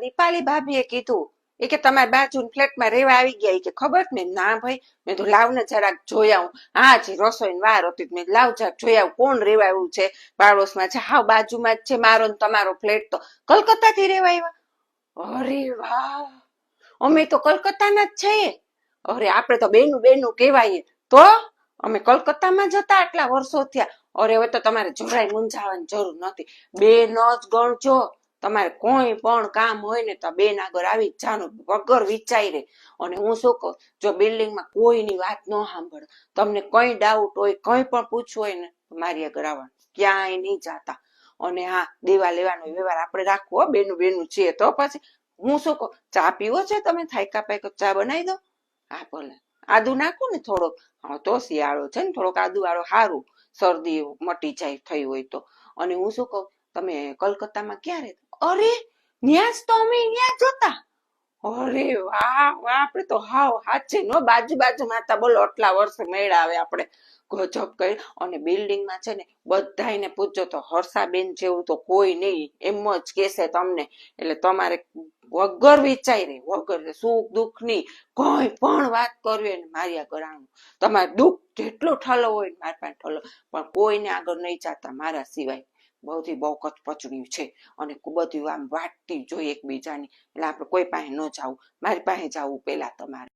દીપાલી ભાભીએ કીધું એ કે તમારા બાજુ ફ્લેટમાં રહેવા આવી ગયા કે ખબર ને? ના ભાઈ, મેં તો લાવ ને જરાક જોઈ હા જી રસોઈ વાર હતી મેં લાવ જરાક જોઈ કોણ રહેવા આવ્યું છે? પાડોશમાં છે, હાવ બાજુમાં જ છે મારો ને તમારો ફ્લેટ તો. કલકત્તાથી રહેવા આવ્યા? અરે વાહ! અમે તો કલકત્તાના જ છીએ. અરે આપણે તો બેનું બેનું કહેવાય તો અમે કલકત્તામાં જતા આટલા વર્ષો થયા. અરે હવે તો તમારે જરાય મૂંઝાવાની જરૂર નથી. બેન જ ગણજો. તમારે કોઈ પણ કામ હોય ને તો બેન આગળ આવી જ વગર વિચારે અને હું શું કહું, જો બિલ્ડિંગમાં કોઈની વાત ન સાંભળો, તમને કઈ ડાઉટ હોય, કઈ પણ પૂછવું હોય ને મારી આગળ આવવાનું ક્યાંય નહીં જાતા. અને હા, દેવા લેવાનો વ્યવહાર આપણે રાખવો બેનું બેનું છે તો પછી. હું શું કહું, ચા પીવો છે તમે? થાયકા પાયકો ચા બનાવી દો. હા, ભલે. આદુ નાખું ને થોડોક. હા, તો શિયાળો છે ને, થોડોક આદુ વાળો સારું શરદી મટી જાય, થઈ હોય તો. અને હું શું કહું, તમે કલકત્તામાં ક્યાં રહેતા? અરે, ન્યાસ તો અમે ન્યા જોતા. અરે વાહ વાહ, આપણે તો હાવ હાચે, નો, બાજુ બાજુ માતા, બોલો, આટલા વર્ષે મેળા આવે આપણે. ગજબ કરી, અને બિલ્ડિંગમાં છે ને બધાને પૂછજો તો હર્ષાબેન જેવું તો કોઈ નહીં, એમ જ કહેશે તમને. એટલે તમારે વગર વિચારે વગર સુખ દુઃખની કોઈ પણ વાત કરવી હોય ને મારી આગળ આવવાનું તમારે દુઃખ જેટલું ઠલો હોય મારા મારી પાસે ઠલો પણ કોઈને આગળ નહીં જાતા મારા સિવાય. બધી બહુ કચપચડ્યું છે અને બધું આમ વાટતી જોઈએ એકબીજાની. એટલે આપણે કોઈ પાસે ન જાવું. મારી પાસે જાવું પેલા તમારે.